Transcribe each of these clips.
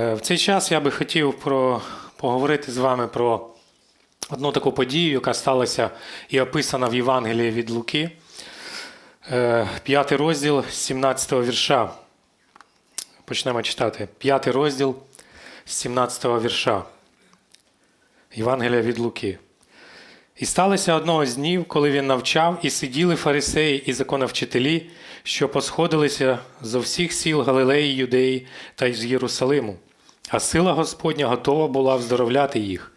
Е, В цей час я би хотів про, поговорити з вами про одну таку подію, яка сталася і описана в Євангелії від Луки, Е, п'ятий розділ з 17 вірша. Почнемо читати. П'ятий розділ з 17 вірша. Євангелія від Луки. І сталося одного з днів, коли він навчав, і сиділи фарисеї і законовчителі, що посходилися зо всіх сіл Галилеї, Юдеї та з Єрусалиму. А сила Господня готова була вздоровляти їх.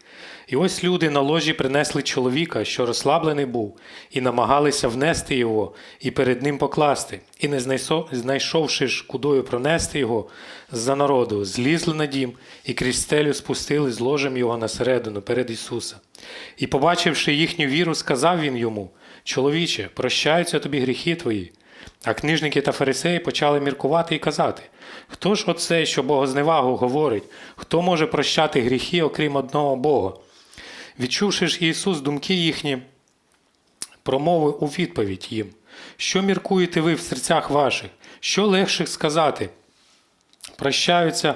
І ось люди на ложі принесли чоловіка, що розслаблений був, і намагалися внести його і перед ним покласти. І не знайшовши ж кудою пронести його з-за народу, злізли на дім і крізь стелю спустили з ложем його на середину перед Ісуса. І, побачивши їхню віру, сказав він йому: Чоловіче, прощаються тобі гріхи твої. А книжники та фарисеї почали міркувати і казати: Хто ж оце, що богозневагу говорить? Хто може прощати гріхи, окрім одного Бога? Відчувши ж Ісус думки їхні, промовив у відповідь їм: Що міркуєте ви в серцях ваших? Що легше сказати? Прощаються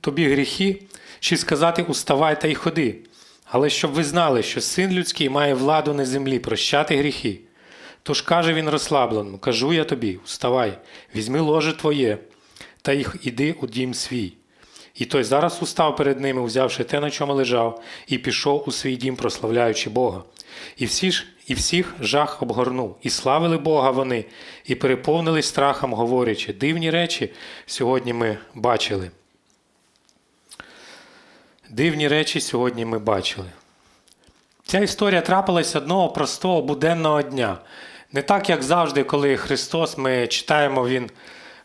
тобі гріхи, чи сказати уставай та й ходи. Але щоб ви знали, що син людський має владу на землі прощати гріхи. Тож каже він розслабленому: кажу я тобі, уставай, візьми ложе твоє, та їх іди у дім свій. І той зараз устав перед ними, взявши те, на чому лежав, і пішов у свій дім, прославляючи Бога. І всі ж, і всіх жах обгорнув, і славили Бога вони, і переповнились страхом, говорячи, дивні речі сьогодні ми бачили. Дивні речі сьогодні ми бачили. Ця історія трапилась одного простого буденного дня. Не так, як завжди, коли Христос, ми читаємо, Він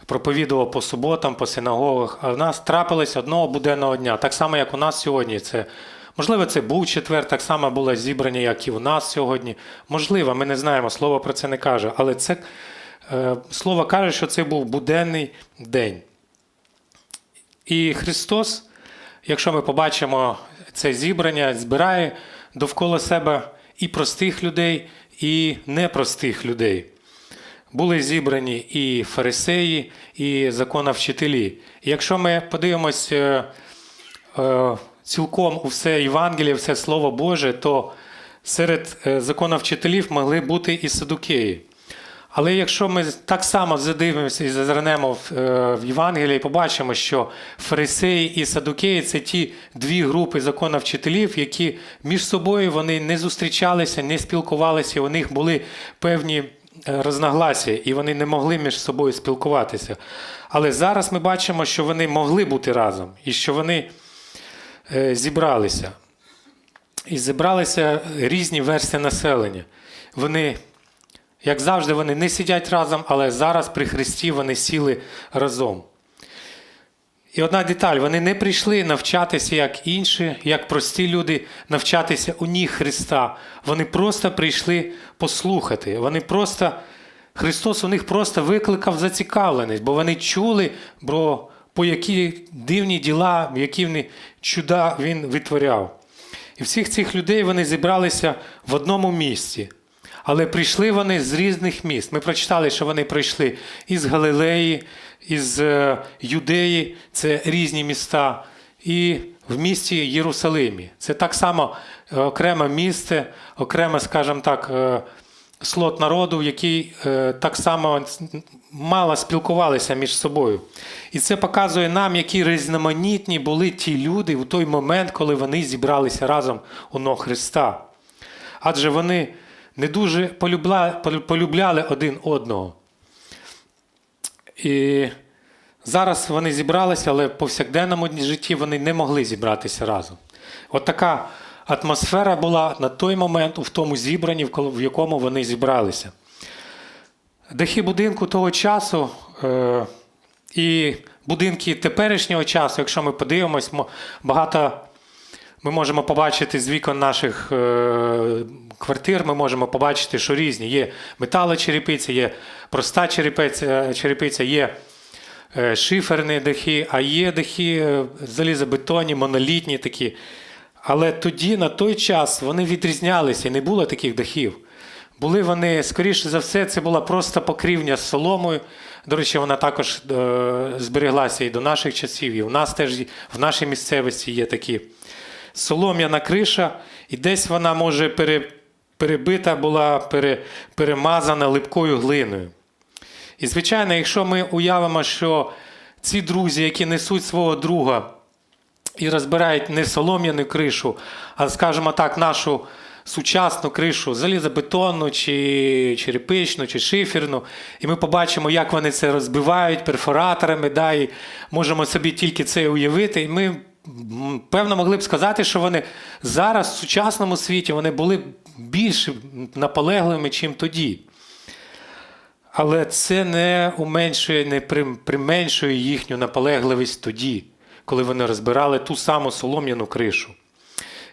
проповідував по суботам, по синагогах, а в нас трапилось одного буденного дня. Так само, як у нас сьогодні. Це, можливо, це був четвер, так само було зібрання, як і у нас сьогодні. Можливо, ми не знаємо, слово про це не каже, але це е, слово каже, що це був буденний день. І Христос, якщо ми побачимо це зібрання, збирає довкола себе і простих людей, і непростих людей. Були зібрані і фарисеї, і законовчителі. І якщо ми подивимось е, е, цілком у все Євангеліє, все Слово Боже, то серед е, законовчителів могли бути і садукеї. Але якщо ми так само задивимося і зазирнемо в, е, в Євангелії, побачимо, що фарисеї і садукеї це ті дві групи законовчителів, які між собою вони не зустрічалися, не спілкувалися, у них були певні е, розногласія, і вони не могли між собою спілкуватися. Але зараз ми бачимо, що вони могли бути разом і що вони е, зібралися. І зібралися різні версії населення. Вони як завжди, вони не сидять разом, але зараз при Христі вони сіли разом. І одна деталь: вони не прийшли навчатися, як інші, як прості люди, навчатися у ніг Христа. Вони просто прийшли послухати. Вони просто, Христос у них просто викликав зацікавленість, бо вони чули, про по які дивні діла, які вони чуда він витворяв. І всіх цих людей вони зібралися в одному місці. Але прийшли вони з різних міст. Ми прочитали, що вони прийшли із Галилеї, із е, Юдеї, це різні міста, і в місті Єрусалимі. Це так само е, окреме місце, окреме, скажімо так, е, слот народу, який так само мало спілкувалися між собою. І це показує нам, які різноманітні були ті люди в той момент, коли вони зібралися разом у ног Христа. Адже вони не дуже полюбля, полюбляли один одного. І зараз вони зібралися, але в повсякденному житті вони не могли зібратися разом. От така атмосфера була на той момент у тому зібранні, в якому вони зібралися. Дахи будинку того часу е, і будинки теперішнього часу, якщо ми подивимось, багато ми можемо побачити з вікон наших е, квартир, ми можемо побачити, що різні. Є металочерепиця, є проста черепиця, черепиця є е, шиферні дахи, а є дахи е, залізобетонні, монолітні такі. Але тоді, на той час, вони відрізнялися і не було таких дахів. Були вони, скоріше за все, це була просто покрівня з соломою, До речі, вона також збереглася і до наших часів, і у нас теж в нашій місцевості є такі солом'яна криша, і десь вона може пере, перебита була, пере, перемазана липкою глиною. І, звичайно, якщо ми уявимо, що ці друзі, які несуть свого друга і розбирають не солом'яну кришу, а, скажімо так, нашу сучасну кришу, залізобетонну, чи черепичну, чи шиферну, і ми побачимо, як вони це розбивають перфораторами, да, і можемо собі тільки це уявити. І ми певно могли б сказати, що вони зараз в сучасному світі вони були більш наполегливими, чим тоді. Але це не уменшує, не применшує їхню наполегливість тоді, коли вони розбирали ту саму солом'яну кришу.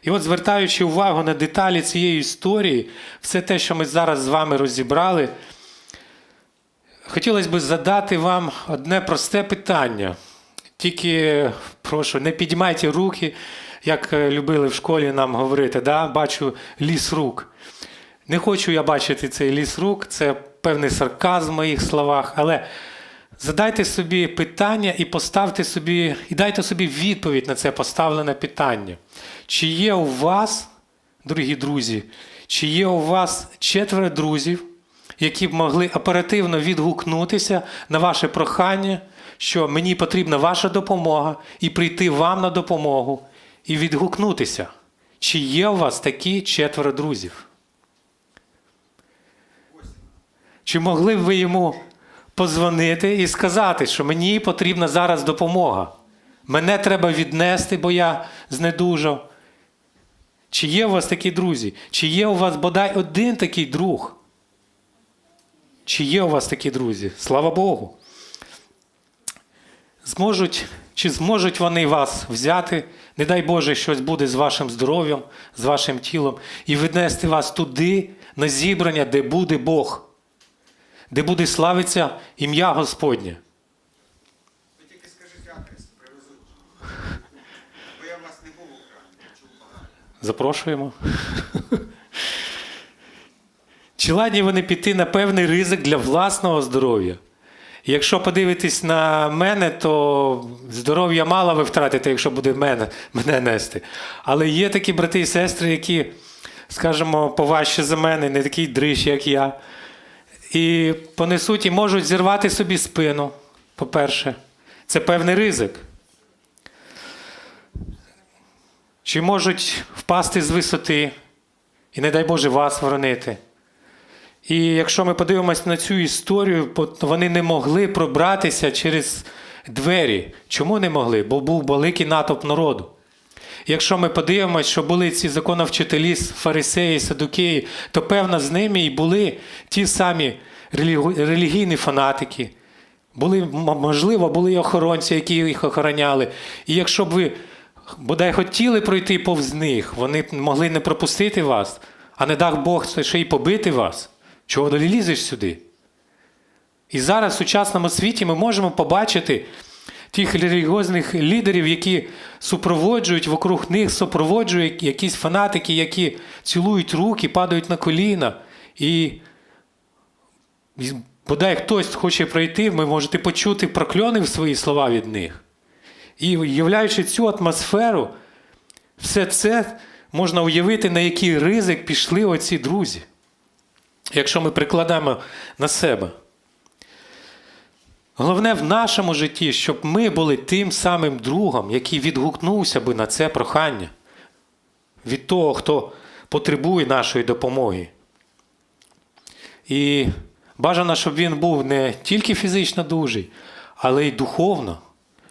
І от, звертаючи увагу на деталі цієї історії, все те, що ми зараз з вами розібрали, хотілося б задати вам одне просте питання. Тільки прошу, не підіймайте руки, як е, любили в школі нам говорити, да? бачу ліс рук. Не хочу я бачити цей ліс рук, це певний сарказм в моїх словах, але задайте собі питання і поставте собі, і дайте собі відповідь на це поставлене питання. Чи є у вас, дорогі друзі, чи є у вас четверо друзів, які б могли оперативно відгукнутися на ваше прохання, що мені потрібна ваша допомога, і прийти вам на допомогу, і відгукнутися? Чи є у вас такі четверо друзів? Чи могли б ви йому позвонити і сказати, що мені потрібна зараз допомога? Мене треба віднести, бо я знедужав. Чи є у вас такі друзі? Чи є у вас бодай один такий друг? Чи є у вас такі друзі? Слава Богу. Зможуть, чи зможуть вони вас взяти, не дай Боже, щось буде з вашим здоров'ям, з вашим тілом, і віднести вас туди, на зібрання, де буде Бог де буде славитися ім'я Господнє. Ви тільки скажіть адрес, привезуть. Бо я в вас не був у чув багато. Запрошуємо. Чи ладні вони піти на певний ризик для власного здоров'я? Якщо подивитись на мене, то здоров'я мало ви втратите, якщо буде мене, мене нести. Але є такі брати і сестри, які, скажімо, поважчі за мене, не такі дрищі, як я. І понесуть і можуть зірвати собі спину, по-перше. Це певний ризик. Чи можуть впасти з висоти, і не дай Боже вас воронити. І якщо ми подивимося на цю історію, вони не могли пробратися через двері. Чому не могли? Бо був великий натовп народу. Якщо ми подивимося, що були ці законовчителі, фарисеї, садукеї, то певно з ними і були ті самі релігійні фанатики. Були, можливо, були і охоронці, які їх охороняли. І якщо б ви бодай хотіли пройти повз них, вони б могли не пропустити вас, а не дав Бог ще й побити вас. Чого ти лізеш сюди? І зараз в сучасному світі ми можемо побачити тих релігіозних лідерів, які супроводжують вокруг них, супроводжують якісь фанатики, які цілують руки, падають на коліна. І бодай хтось хоче пройти, ви можете почути прокльони в свої слова від них. І являючи цю атмосферу, все це можна уявити, на який ризик пішли оці друзі. Якщо ми прикладаємо на себе. Головне в нашому житті, щоб ми були тим самим другом, який відгукнувся би на це прохання від того, хто потребує нашої допомоги. І бажано, щоб він був не тільки фізично дужий, але й духовно,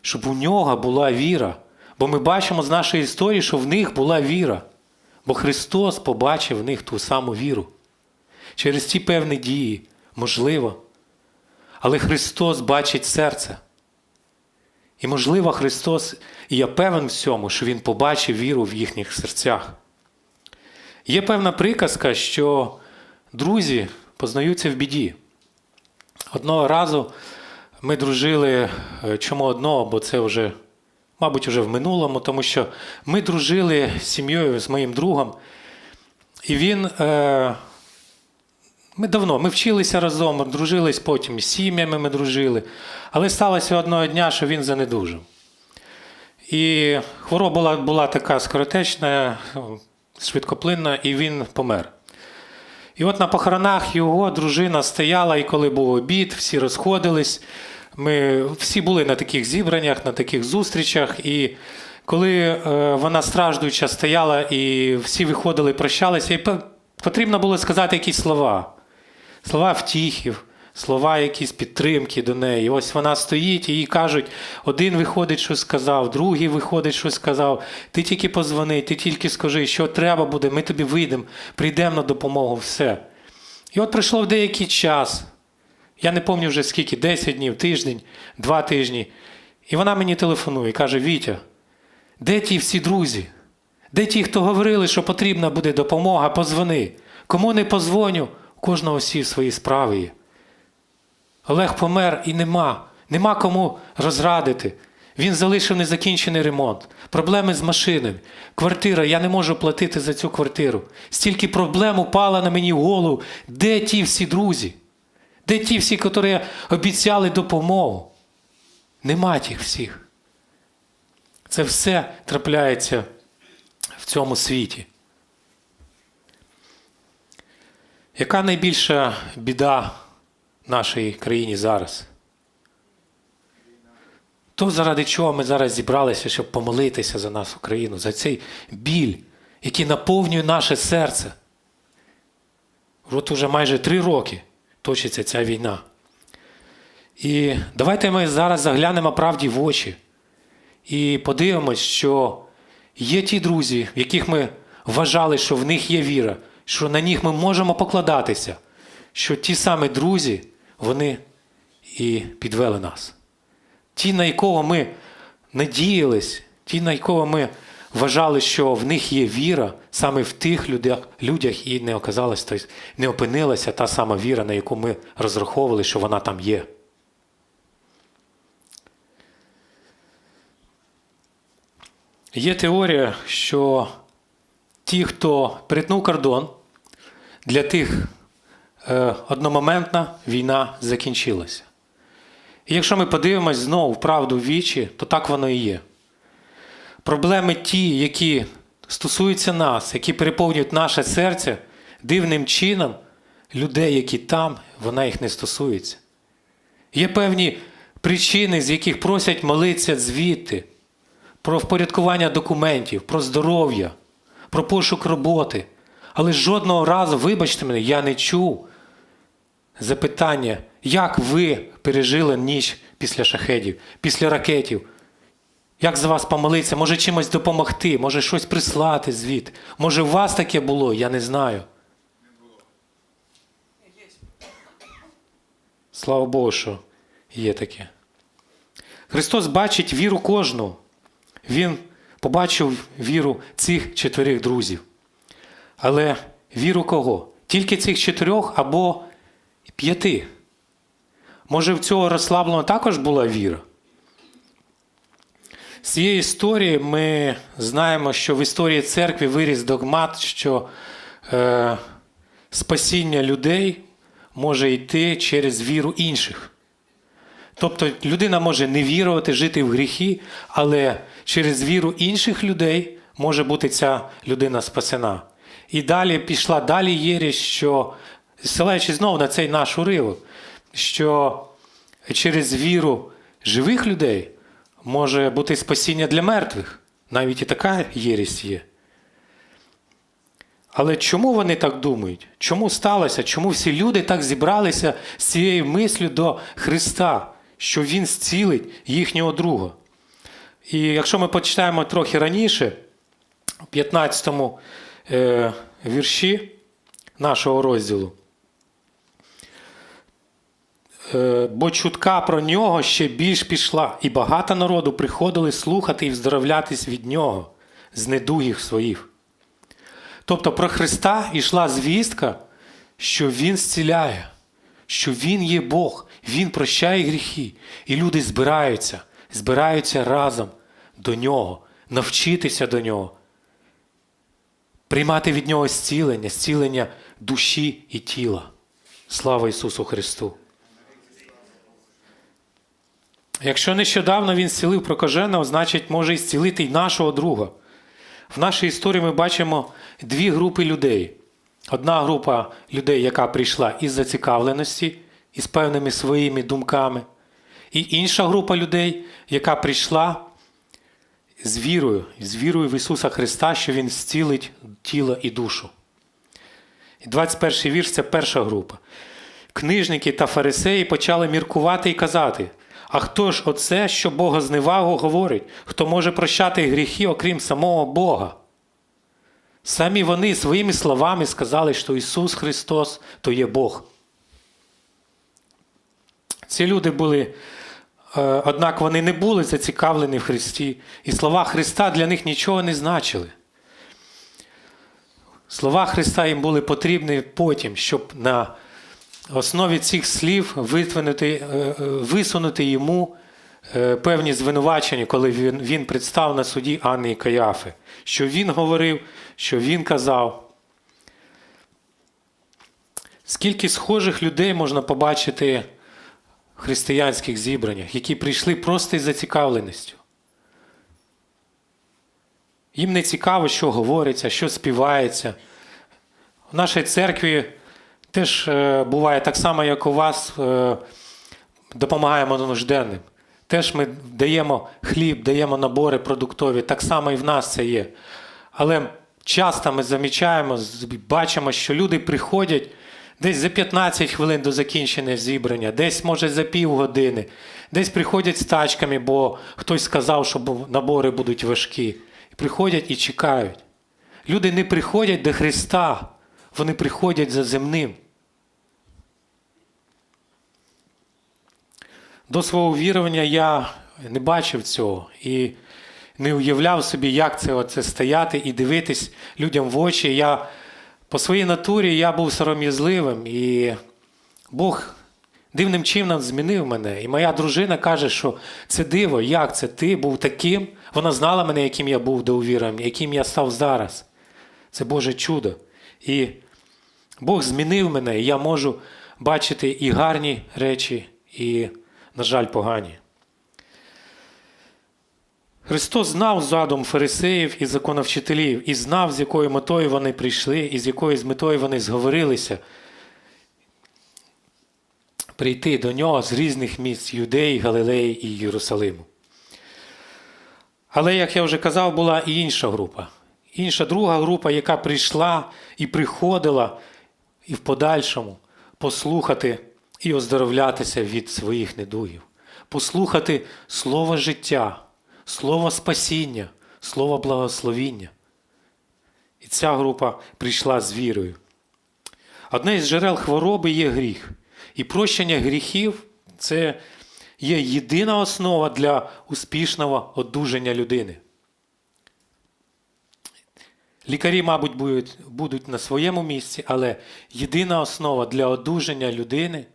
щоб у нього була віра. Бо ми бачимо з нашої історії, що в них була віра. Бо Христос побачив в них ту саму віру. Через ті певні дії, можливо. Але Христос бачить серце. І, можливо, Христос, і я певен в цьому, що Він побачив віру в їхніх серцях. Є певна приказка, що друзі познаються в біді. Одного разу ми дружили, е, чому одного, бо це вже, мабуть, вже в минулому, тому що ми дружили з сім'єю, з моїм другом, і він е, Ми давно, ми вчилися разом, дружились потім з сім'ями ми дружили. Але сталося одного дня, що він занедужив. І хвороба була, була така скоротечна, швидкоплинна, і він помер. І от на похоронах його дружина стояла, і коли був обід, всі розходились. Ми всі були на таких зібраннях, на таких зустрічах. І коли е, вона страждуюча стояла, і всі виходили, прощалися, і потрібно було сказати якісь слова. Слова втіхів, слова якісь підтримки до неї. Ось вона стоїть, і їй кажуть: один виходить, що сказав, другий виходить, що сказав. Ти тільки позвони, ти тільки скажи, що треба буде, ми тобі вийдемо, прийдемо на допомогу, все. І от пройшло в деякий час. Я не пам'ятаю вже скільки, 10 днів, тиждень, два тижні. І вона мені телефонує і каже: Вітя, де ті всі друзі? Де ті, хто говорили, що потрібна буде допомога, позвони. Кому не позвоню, кожного всі свої справи. Олег помер і нема. Нема кому розрадити. Він залишив незакінчений ремонт, проблеми з машинами, квартира, я не можу платити за цю квартиру. Стільки проблем упало на мені в голову. Де ті всі друзі? Де ті всі, які обіцяли допомогу? Нема тих всіх. Це все трапляється в цьому світі. Яка найбільша біда нашій країні зараз? То, заради чого ми зараз зібралися, щоб помолитися за нас, Україну, за цей біль, який наповнює наше серце. От уже майже три роки точиться ця війна. І давайте ми зараз заглянемо правді в очі і подивимось, що є ті друзі, в яких ми вважали, що в них є віра, що на них ми можемо покладатися, що ті самі друзі, вони і підвели нас. Ті, на якого ми надіялись, ті, на якого ми вважали, що в них є віра, саме в тих людях, людях і не оказалась, тобто не опинилася та сама віра, на яку ми розраховували, що вона там є. Є теорія, що ті, хто перетнув кордон, для тих е, одномоментна війна закінчилася. І якщо ми подивимось знову правду в вічі, то так воно і є. Проблеми ті, які стосуються нас, які переповнюють наше серце, дивним чином, людей, які там, вона їх не стосується. Є певні причини, з яких просять молитися звідти, про впорядкування документів, про здоров'я, про пошук роботи. Але жодного разу, вибачте мене, я не чув запитання, як ви пережили ніч після шахедів, після ракетів? Як за вас помолитися? Може чимось допомогти, може щось прислати звідти? Може, у вас таке було, я не знаю. Слава Богу, що є таке. Христос бачить віру кожного. Він побачив віру цих чотирьох друзів. Але віру кого? Тільки цих чотирьох або п'яти. Може, в цього розслабленого також була віра? З цієї історії ми знаємо, що в історії церкви виріс догмат, що е, спасіння людей може йти через віру інших. Тобто людина може не вірувати, жити в гріхі, але через віру інших людей може бути ця людина спасена. І далі пішла далі єрість, що, ссилаючи знову на цей наш уривок, що через віру живих людей може бути спасіння для мертвих. Навіть і така єрість є. Але чому вони так думають? Чому сталося? Чому всі люди так зібралися з цією мислю до Христа, що Він зцілить їхнього друга? І якщо ми почитаємо трохи раніше, у 15 е, вірші нашого розділу, Е, бо чутка про нього ще більш пішла, і багато народу приходили слухати і вздоровлятись від нього з недугів своїх. Тобто про Христа йшла звістка, що Він зціляє, що Він є Бог, Він прощає гріхи, і люди збираються, збираються разом до Нього, навчитися до Нього, приймати від Нього зцілення, зцілення душі і тіла. Слава Ісусу Христу! Якщо нещодавно Він зцілив прокаженого, значить може і зцілити й нашого друга. В нашій історії ми бачимо дві групи людей. Одна група людей, яка прийшла із зацікавленості, із певними своїми думками, і інша група людей, яка прийшла з вірою, з вірою в Ісуса Христа, що Він зцілить тіло і душу. І 21 вірш це перша група. Книжники та фарисеї почали міркувати і казати: а хто ж оце, що Бога зневагу говорить, хто може прощати гріхи, окрім самого Бога? Самі вони своїми словами сказали, що Ісус Христос то є Бог. Ці люди були, е, однак вони не були зацікавлені в Христі, і слова Христа для них нічого не значили. Слова Христа їм були потрібні потім, щоб на основі цих слів е, е, висунути йому певні звинувачення, коли він, представ на суді Анни і Каяфи. Що він говорив, що він казав. Скільки схожих людей можна побачити християнських зібраннях, які прийшли просто із зацікавленістю. Їм не цікаво, що говориться, що співається. В нашій церкві теж е, буває так само, як у вас, е, допомагаємо нужденним. Теж ми даємо хліб, даємо набори продуктові, так само і в нас це є. Але часто ми замічаємо, бачимо, що люди приходять десь за 15 хвилин до закінчення зібрання, десь, може, за півгодини, десь приходять з тачками, бо хтось сказав, що набори будуть важкі. Приходять і чекають. Люди не приходять до Христа, вони приходять за земним. До свого вірування я не бачив цього і не уявляв собі, як це оце стояти і дивитись людям в очі. Я по своїй натурі я був сором'язливим, і Бог дивним чином змінив мене. І моя дружина каже, що це диво, як це ти був таким. Вона знала мене, яким я був до увірування, яким я став зараз. Це Боже чудо. І Бог змінив мене, і я можу бачити і гарні речі, і, на жаль, погані. Христос знав задум фарисеїв і законовчителів, і знав, з якою метою вони прийшли, і з якою з метою вони зговорилися прийти до нього з різних місць Юдеї, Галилеї і Єрусалиму. Але, як я вже казав, була і інша група. Інша друга група, яка прийшла і приходила і в подальшому послухати і оздоровлятися від своїх недугів, послухати слово життя, слово спасіння, слово благословіння. І ця група прийшла з вірою. Одне із джерел хвороби є гріх. І прощення гріхів це є єдина основа для успішного одужання людини. Лікарі, мабуть, будуть, будуть на своєму місці, але єдина основа для одужання людини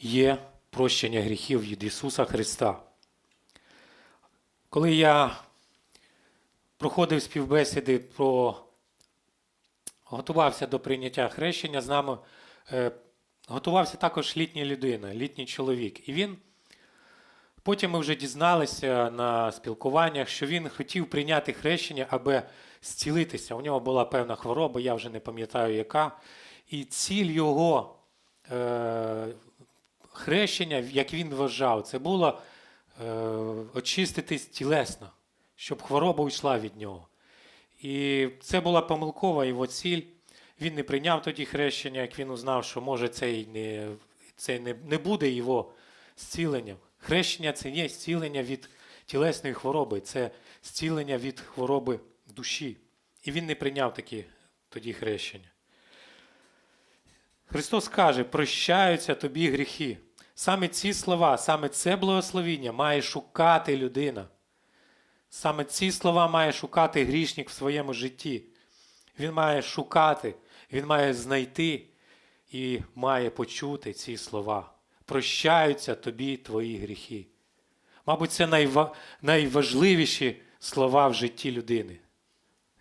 є прощення гріхів від Ісуса Христа. Коли я проходив співбесіди про готувався до прийняття хрещення, з нами е, готувався також літня людина, літній чоловік. І він потім ми вже дізналися на спілкуваннях, що він хотів прийняти хрещення, аби зцілитися. У нього була певна хвороба, я вже не пам'ятаю яка. І ціль його е, хрещення, як він вважав, це було очиститись тілесно, щоб хвороба йшла від нього. І це була помилкова його ціль. Він не прийняв тоді хрещення, як він узнав, що може це й не, це не, не буде його зціленням. Хрещення це не зцілення від тілесної хвороби, це зцілення від хвороби душі. І він не прийняв такі тоді хрещення. Христос каже: прощаються тобі гріхи. Саме ці слова, саме це благословіння має шукати людина. Саме ці слова має шукати грішник в своєму житті. Він має шукати, він має знайти і має почути ці слова. Прощаються тобі твої гріхи. Мабуть, це найва... найважливіші слова в житті людини,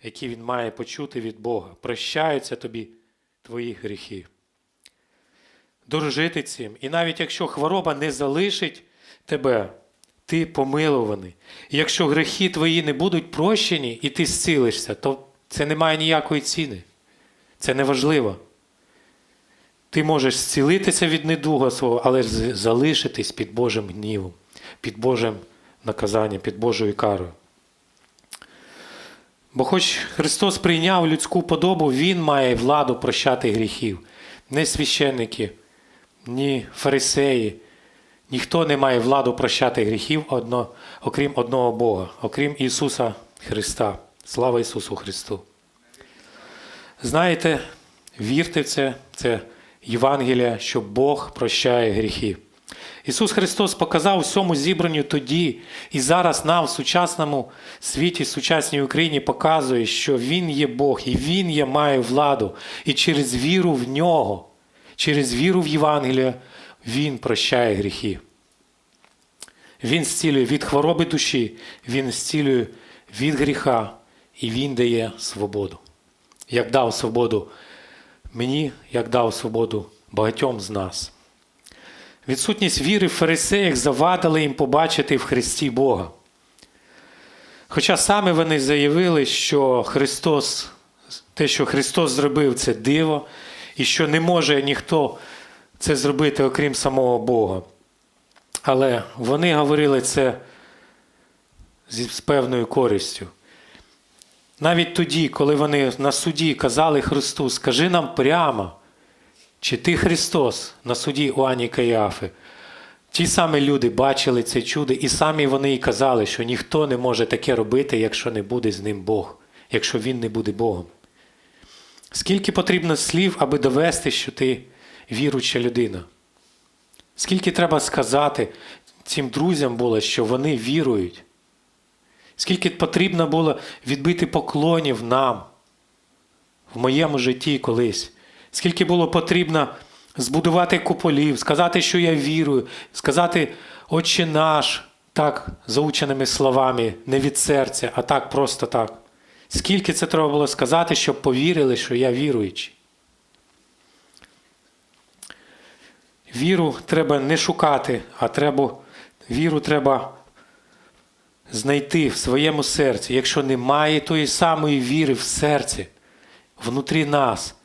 які він має почути від Бога. Прощаються тобі твої гріхи. Дорожити цим. І навіть якщо хвороба не залишить тебе, ти помилуваний. І якщо грехи твої не будуть прощені і ти зцілишся, то це не має ніякої ціни. Це не важливо. Ти можеш зцілитися від недуга свого, але залишитись під Божим гнівом, під Божим наказанням, під Божою карою. Бо хоч Христос прийняв людську подобу, Він має владу прощати гріхів. Не священники, ні фарисеї, ніхто не має владу прощати гріхів, одно, окрім одного Бога, окрім Ісуса Христа. Слава Ісусу Христу! Знаєте, вірте в це, це Євангелія, що Бог прощає гріхи. Ісус Христос показав всьому зібранню тоді і зараз нам в сучасному світі, в сучасній Україні показує, що Він є Бог і Він є, має владу. І через віру в нього, через віру в Євангелія, Він прощає гріхи. Він зцілює від хвороби душі, Він зцілює від гріха і Він дає свободу. Як дав свободу мені, як дав свободу багатьом з нас. Відсутність віри в фарисеях завадила їм побачити в Христі Бога. Хоча саме вони заявили, що Христос, те, що Христос зробив, це диво, і що не може ніхто це зробити, окрім самого Бога. Але вони говорили це з певною користю. Навіть тоді, коли вони на суді казали Христу, скажи нам прямо, чи ти Христос на суді у Ані Каяфи? Ті самі люди бачили це чудо, і самі вони і казали, що ніхто не може таке робити, якщо не буде з ним Бог, якщо він не буде Богом. Скільки потрібно слів, аби довести, що ти віруча людина? Скільки треба сказати цим друзям було, що вони вірують? Скільки потрібно було відбити поклонів нам в моєму житті колись? Скільки було потрібно збудувати куполів, сказати, що я вірую, сказати Отче наш, так, заученими словами, не від серця, а так просто так. Скільки це треба було сказати, щоб повірили, що я віруючий? Віру треба не шукати, а треба, віру треба знайти в своєму серці. Якщо немає тої самої віри в серці, внутрі нас,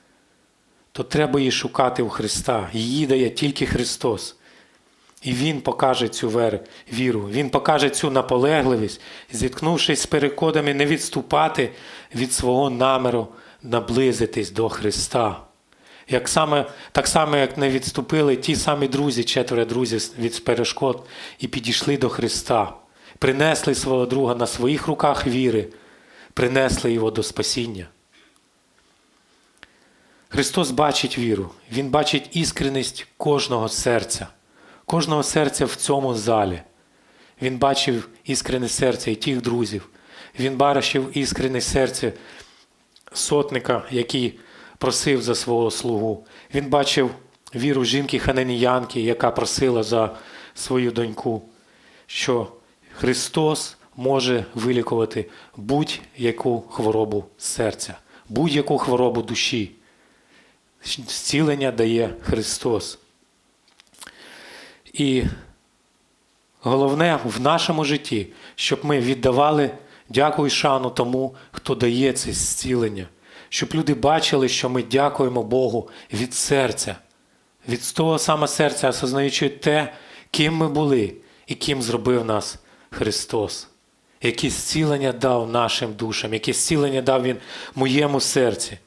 то треба її шукати у Христа. Її дає тільки Христос. І Він покаже цю віру, Він покаже цю наполегливість, зіткнувшись з перекодами, не відступати від свого наміру наблизитись до Христа. Як саме, так само, як не відступили ті самі друзі, четверо друзів від перешкод, і підійшли до Христа, принесли свого друга на своїх руках віри, принесли його до спасіння. Христос бачить віру, Він бачить іскреність кожного серця, кожного серця в цьому залі. Він бачив іскрене серце і тих друзів. Він бачив іскрене серце сотника, який просив за свого слугу. Він бачив віру жінки хананіянки, яка просила за свою доньку, що Христос може вилікувати будь-яку хворобу серця, будь-яку хворобу душі. Зцілення дає Христос. І головне в нашому житті, щоб ми віддавали дяку і шану тому, хто дає це зцілення. Щоб люди бачили, що ми дякуємо Богу від серця, від того саме серця, осознаючи те, ким ми були і ким зробив нас Христос. Яке зцілення дав нашим душам, яке зцілення дав Він моєму серці.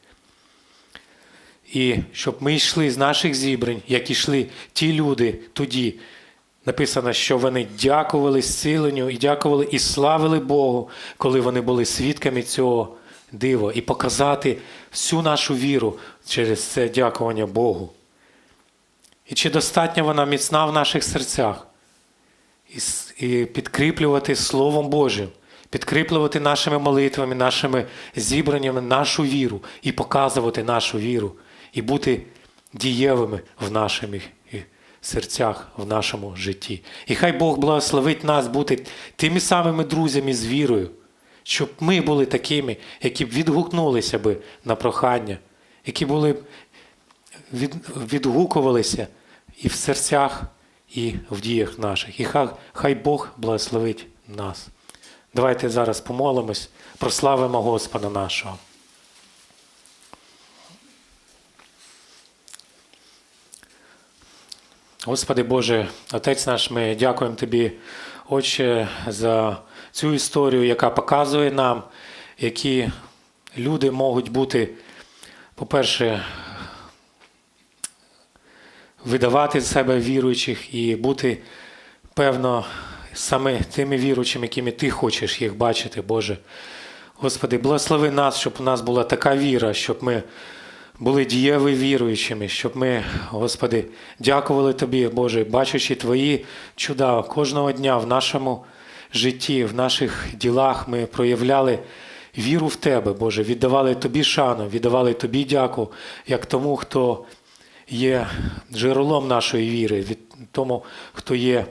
І щоб ми йшли з наших зібрань, як йшли ті люди тоді. Написано, що вони дякували зціленню і дякували і славили Богу, коли вони були свідками цього дива, і показати всю нашу віру через це дякування Богу. І чи достатньо вона міцна в наших серцях? І, підкріплювати Словом Божим, підкріплювати нашими молитвами, нашими зібраннями нашу віру і показувати нашу віру, і бути дієвими в наших серцях, в нашому житті. І хай Бог благословить нас бути тими самими друзями з вірою, щоб ми були такими, які б відгукнулися би на прохання, які були б від, відгукувалися і в серцях, і в діях наших. І хай Бог благословить нас. Давайте зараз помолимось, прославимо Господа нашого. Господи Боже, Отець наш, ми дякуємо Тобі, Отче, за цю історію, яка показує нам, які люди можуть бути, по-перше, видавати з себе віруючих і бути, певно, саме тими віруючими, якими Ти хочеш їх бачити, Боже. Господи, благослови нас, щоб у нас була така віра, щоб ми були дієві віруючими, щоб ми, Господи, дякували Тобі, Боже, бачачи Твої чуда кожного дня в нашому житті, в наших ділах, ми проявляли віру в Тебе, Боже, віддавали Тобі шану, віддавали Тобі дяку, як тому, хто є джерелом нашої віри, від тому, хто є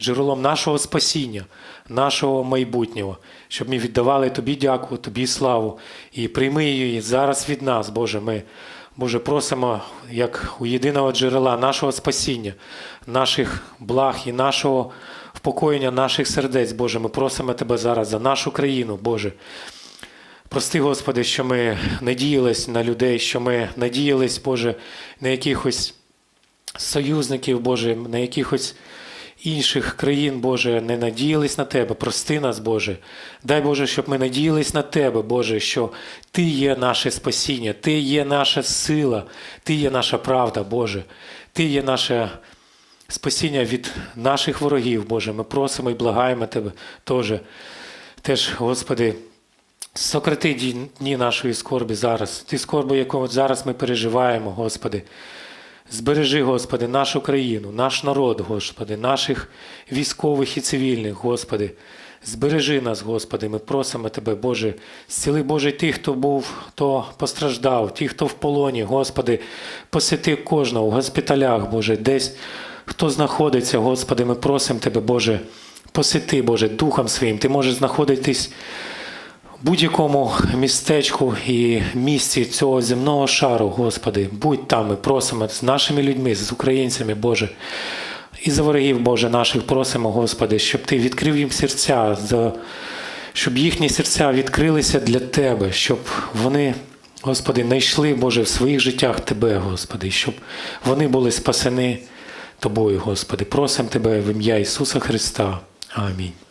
джерелом нашого спасіння, нашого майбутнього, щоб ми віддавали Тобі дяку, Тобі славу і прийми її зараз від нас, Боже. Ми, Боже, просимо, як у єдиного джерела нашого спасіння, наших благ і нашого впокоєння наших сердець, Боже. Ми просимо Тебе зараз за нашу країну, Боже. Прости, Господи, що ми надіялись на людей, що ми надіялись, Боже, на якихось союзників, Боже, на якихось інших країн, Боже, не надіялись на Тебе. Прости нас, Боже. Дай Боже, щоб ми надіялись на Тебе, Боже, що Ти є наше спасіння, Ти є наша сила, Ти є наша правда, Боже. Ти є наше спасіння від наших ворогів, Боже. Ми просимо і благаємо Тебе теж. Теж, Господи, Сократи дні нашої скорбі зараз, ті скорби, яку зараз ми переживаємо, Господи. Збережи, Господи, нашу країну, наш народ, Господи, наших військових і цивільних, Господи. Збережи нас, Господи, ми просимо Тебе, Боже, зціли, Боже, тих, хто був, хто постраждав, ті, хто в полоні, Господи, посети кожного в госпіталях, Боже, десь хто знаходиться, Господи, ми просимо Тебе, Боже, посети, Боже, Духом Своїм. Ти можеш знаходитись будь-якому містечку і місці цього земного шару, Господи, будь там, ми просимо з нашими людьми, з українцями, Боже. І за ворогів, Боже, наших просимо, Господи, щоб Ти відкрив їм серця, щоб їхні серця відкрилися для Тебе, щоб вони, Господи, знайшли, Боже, в своїх життях Тебе, Господи, щоб вони були спасені Тобою, Господи. Просимо Тебе в ім'я Ісуса Христа. Амінь.